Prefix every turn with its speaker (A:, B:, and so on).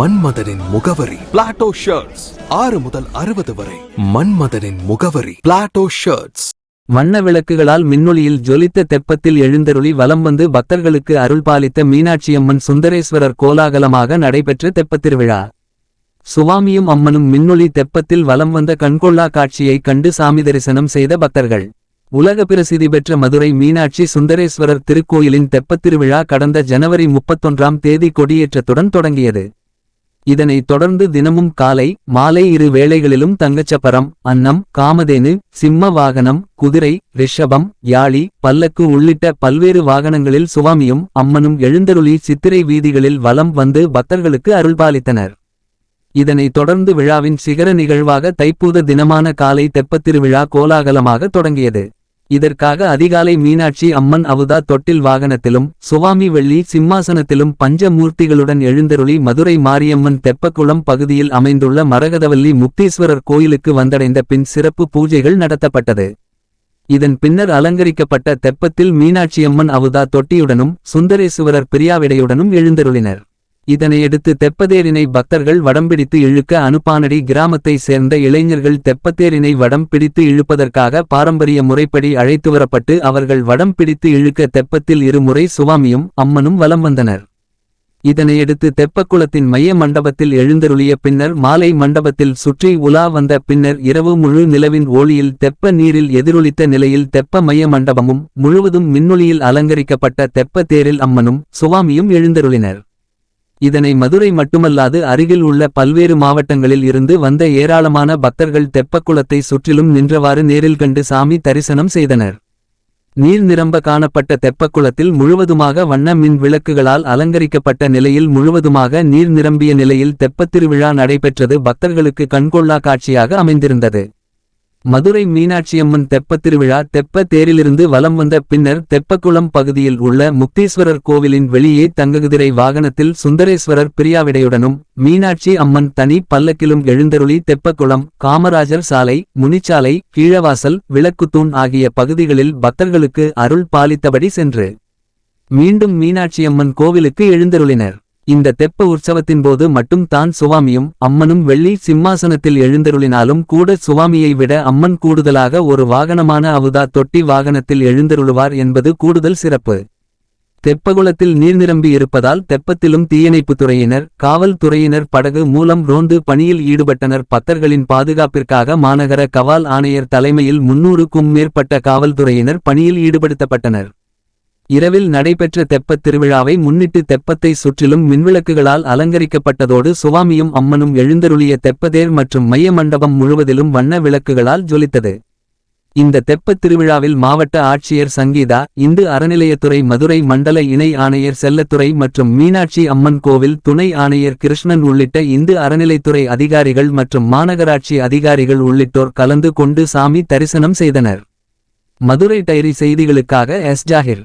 A: மன்மதனின் முகவரி. Plato shirts ஆறு முதல் அறுபது வரை. மன்மதனின் முகவரி. பிளாட்டோ ஷர்ட்ஸ்
B: வண்ண விளக்குகளால் மின்னொளியில் ஜொலித்த தெப்பத்தில் எழுந்தருளி வலம் வந்து பக்தர்களுக்கு அருள்பாலித்த மீனாட்சியம்மன் சுந்தரேஸ்வரர் கோலாகலமாக நடைபெற்ற தெப்பத்திருவிழா சுவாமியும் அம்மனும் மின்னொளி தெப்பத்தில் வலம் வந்த கண்கொள்ளா காட்சியைக் கண்டு சாமி தரிசனம் செய்த பக்தர்கள். உலக பிரசித்தி பெற்ற மதுரை மீனாட்சி சுந்தரேஸ்வரர் திருக்கோயிலின் தெப்பத்திருவிழா கடந்த ஜனவரி முப்பத்தொன்றாம் தேதி கொடியேற்றத்துடன் தொடங்கியது. இதனைத் தொடர்ந்து தினமும் காலை மாலை இரு வேளைகளிலும் தங்கச்சப்பரம் அன்னம் காமதேனு சிம்ம வாகனம் குதிரை ரிஷபம் யாழி பல்லக்கு உள்ளிட்ட பல்வேறு வாகனங்களில் சுவாமியும் அம்மனும் எழுந்தருளி சித்திரை வீதிகளில் வலம் வந்து பக்தர்களுக்கு அருள்பாலித்தனர் இதனைத் தொடர்ந்து விழாவின் சிகர நிகழ்வாக தைப்பூத தினமான காலை தெப்பத்திருவிழா கோலாகலமாக தொடங்கியது. இதற்காக அதிகாலை மீனாட்சி அம்மன் அவுதா தொட்டில் வாகனத்திலும் சுவாமி வெள்ளி சிம்மாசனத்திலும் பஞ்சமூர்த்திகளுடன் எழுந்தருளி மதுரை மாரியம்மன் தெப்பக்குளம் பகுதியில் அமைந்துள்ள மரகதவல்லி முக்தீஸ்வரர் கோயிலுக்கு வந்தடைந்த பின் சிறப்பு பூஜைகள் நடத்தப்பட்டது. இதன் பின்னர் அலங்கரிக்கப்பட்ட தெப்பத்தில் மீனாட்சியம்மன் அவுதா தொட்டியுடனும் சுந்தரேசுவரர் பிரியாவிடையுடனும் எழுந்தருளினர். இதனையடுத்து தெப்பதேரினை பக்தர்கள் வடம்பிடித்து இழுக்க அனுப்பானடி கிராமத்தை சேர்ந்த இளைஞர்கள் தெப்பத்தேரினை வடம் பிடித்து இழுப்பதற்காக பாரம்பரிய முறைப்படி அழைத்து வரப்பட்டு அவர்கள் வடம் பிடித்து இழுக்க தெப்பத்தில் இருமுறை சுவாமியும் அம்மனும் வலம் வந்தனர். இதனையடுத்து தெப்பக்குளத்தின் மைய மண்டபத்தில் எழுந்தருளிய பின்னர் மாலை மண்டபத்தில் சுற்றி உலா வந்த பின்னர் இரவு முழு நிலவின் ஒளியில் தெப்ப நீரில் எதிரொலித்த நிலையில் தெப்ப மைய மண்டபமும் முழுவதும் மின்னொளியில் அலங்கரிக்கப்பட்ட தெப்ப தேரில் அம்மனும் சுவாமியும் எழுந்தருளினர். இதனை மதுரை மட்டுமல்லாது அருகில் உள்ள பல்வேறு மாவட்டங்களில் இருந்து வந்த ஏராளமான பக்தர்கள் தெப்பக்குளத்தை சுற்றிலும் நின்றவாறு நேரில் கண்டு சாமி தரிசனம் செய்தனர். நீர் நிரம்ப காணப்பட்ட தெப்பக்குளத்தில் முழுவதுமாக வண்ண மின் விளக்குகளால் அலங்கரிக்கப்பட்ட நிலையில் முழுவதுமாக நீர் நிரம்பிய நிலையில் தெப்பத்திருவிழா நடைபெற்றது பக்தர்களுக்கு கண்கொள்ளா காட்சியாக அமைந்திருந்தது. மதுரை மீனாட்சியம்மன் தெப்பத் திருவிழா தெப்ப தேரிலிருந்து வலம் வந்த பின்னர் தெப்பக்குளம் பகுதியில் உள்ள முக்தீஸ்வரர் கோவிலின் வெளியே தங்ககுதிரை வாகனத்தில் சுந்தரேஸ்வரர் பிரியாவிடையுடனும் மீனாட்சி அம்மன் தனி பல்லக்கிலும் எழுந்தருளி தெப்பக்குளம் காமராஜர் சாலை முனிச்சாலை கீழவாசல் விளக்குத்தூண் ஆகிய பகுதிகளில் பக்தர்களுக்கு அருள் பாலித்தபடி சென்று மீண்டும் மீனாட்சியம்மன் கோவிலுக்கு எழுந்தருளினர். இந்த தெப்ப உற்சவத்தின்போது மட்டும் தான் சுவாமியும் அம்மனும் வெள்ளி சிம்மாசனத்தில் எழுந்தருளினாலும் கூட சுவாமியை விட அம்மன் கூடுதலாக ஒரு வாகனமான அவுதா தொட்டி வாகனத்தில் எழுந்தருளுவார் என்பது கூடுதல் சிறப்பு. தெப்பகுளத்தில் நீர் நிரம்பி இருப்பதால் தெப்பத்திலும் தீயணைப்புத் துறையினர் காவல்துறையினர் படகு மூலம் ரோந்து பணியில் ஈடுபட்டனர். பத்தர்களின் பாதுகாப்பிற்காக மாநகர கவால் ஆணையர் தலைமையில் முன்னூறுக்கும் மேற்பட்ட காவல்துறையினர் பணியில் ஈடுபடுத்தப்பட்டனர். இரவில் நடைபெற்ற தெப்பத் திருவிழாவை முன்னிட்டு தெப்பத்தை சுற்றிலும் மின்விளக்குகளால் அலங்கரிக்கப்பட்டதோடு சுவாமியும் அம்மனும் எழுந்தருளிய தெப்பதேர் மற்றும் மைய மண்டபம் முழுவதிலும் வண்ண விளக்குகளால் ஜொலித்தது. இந்த தெப்பத் திருவிழாவில் மாவட்ட ஆட்சியர் சங்கீதா இந்து அறநிலையத்துறை மதுரை மண்டல இணை ஆணையர் செல்லத்துறை மற்றும் மீனாட்சி அம்மன் கோவில் துணை ஆணையர் கிருஷ்ணன் உள்ளிட்ட இந்து அறநிலைத்துறை அதிகாரிகள் மற்றும் மாநகராட்சி அதிகாரிகள் உள்ளிட்டோர் கலந்து கொண்டு சாமி தரிசனம் செய்தனர். மதுரை டைரி செய்திகளுக்காக எஸ். ஜாகிர்.